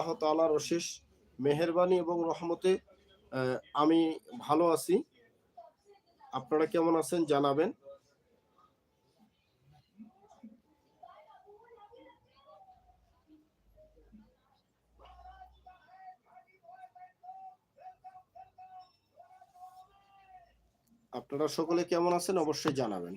আল্লাহ তাআলার অশেষ মেহেরবানি এবং রহমতে আমি ভালো আছি। আপনারা কেমন আছেন জানাবেন। আপনারা সকলে কেমন আছেন অবশ্যই জানাবেন।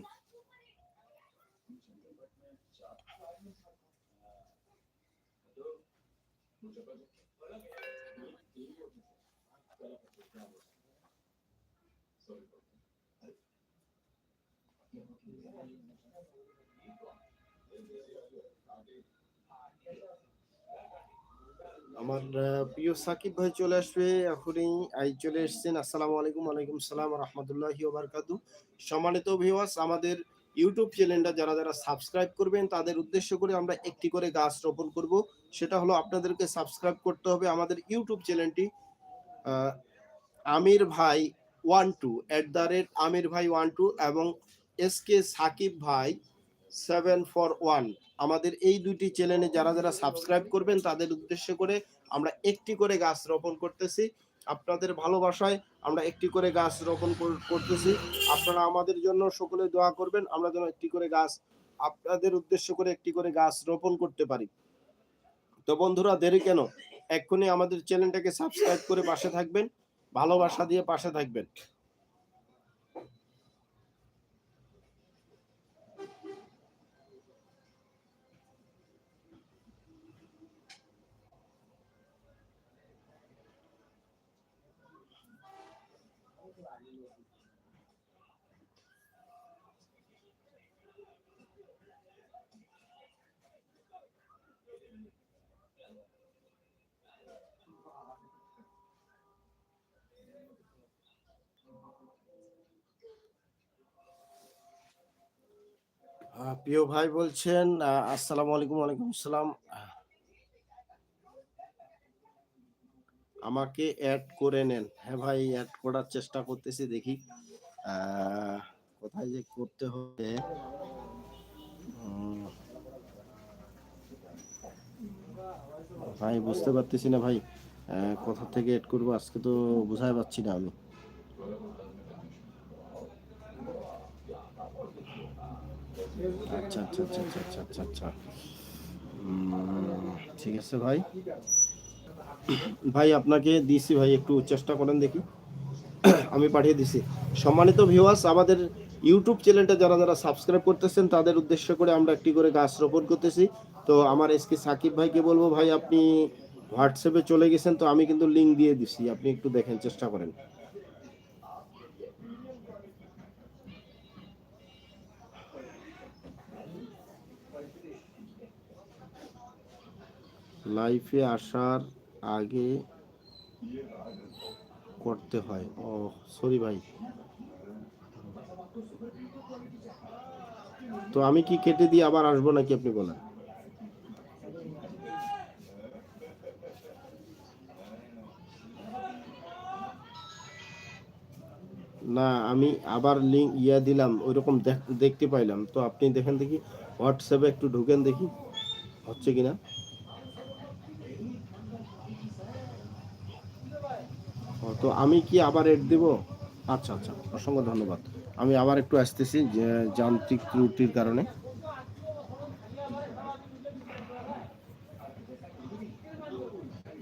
আমার প্রিয় সাকিব ভাই চলে আসবে এখনই। আই চলে এসেছেন। আসসালামু আলাইকুম, ওয়ালাইকুম সালাম রহমতুল্লাহি ওবারকাতু সম্মানিত ভিউয়ার্স আমাদের ইউটিউব চ্যানেলটা যারা যারা সাবস্ক্রাইব করবেন, তাদের উদ্দেশ্য করে আমরা একটি করে গাছ রোপণ করব। সেটা হলো আপনাদেরকে সাবস্ক্রাইব করতে হবে আমাদের ইউটিউব চ্যানেলটি। আমির ভাই one two at the rate Amir ভাই ওয়ান টু এবং এস কে সাকিব ভাই সেভেন ফর ওয়ান। আমাদের এই দুটি চ্যানেলে যারা যারা সাবস্ক্রাইব করবেন, তাদের উদ্দেশ্য করে আমরা একটি করে গাছ রোপণ করতেছি। আপনাদের ভালোবাসায় আমরা একটি করে গাছ রোপণ করতেছি। আপনারা আমাদের জন্য সকলে দোয়া করবেন, আমরা যেন একটি করে গাছ আপনাদের উদ্দেশ্য করে একটি করে গাছ রোপণ করতে পারি। তো বন্ধুরা, দেরি কেন? এক্ষুনি আমাদের চ্যানেলটাকে সাবস্ক্রাইব করে পাশে থাকবেন, ভালোবাসা দিয়ে পাশে থাকবেন। প্রিয় ভাই বলছেন আসসালামু আলাইকুম ওয়ালাইকুম আসসালাম। আমাকে অ্যাড করে নেন। হ্যাঁ ভাই অ্যাড করার চেষ্টা করতেছি, দেখি। কোথায় যে করতে হবে? ভাই, বুঝতে পারতেছি না ভাই। কোথা থেকে অ্যাড করব? আজকে তো বুঝাই পাচ্ছি না আমি। আচ্ছা আচ্ছা আচ্ছা আচ্ছা আচ্ছা আচ্ছা আচ্ছা। ঠিক আছে ভাই। ভাই, আপনাকে দিছি ভাই, একটু চেষ্টা করেন দেখি। আমি পাঠিয়ে দিছি। সম্মানিত ভিউয়ার্স আমাদের ইউটিউব চ্যানেলটা যারা যারা সাবস্ক্রাইব করতেছেন, তাদের উদ্দেশ্য করে আমরা একটি করে গাছ রোপণ করতেছি। তো আমার এসকে সাকিব ভাইকে বলব, ভাই, আপনি হোয়াটসঅ্যাপে চলে গেছেন, তো আমি কিন্তু লিঙ্ক দিয়ে দিছি। আপনি একটু দেখেন, চেষ্টা করেন। লাইফে আসার আগে করতে হয়। ও সরি ভাই। তো আমি কি কেটে দিয়ে আবার আসব নাকি আপনি বলেন? না, আমি আবার লিঙ্ক ইয়া দিলাম, ওইরকম দেখ- দেখতে পাইলাম। তো আপনি দেখেন দেখি হোয়াটসঅ্যাপে একটু ঢুকেন দেখি, হচ্ছে কিনা ও, তো আমি কি আবার এড দেব? আচ্ছা আচ্ছা অসংখ্য ধন্যবাদ। আমি আবার একটু আসতেছি যান্ত্রিক ত্রুটির কারণে।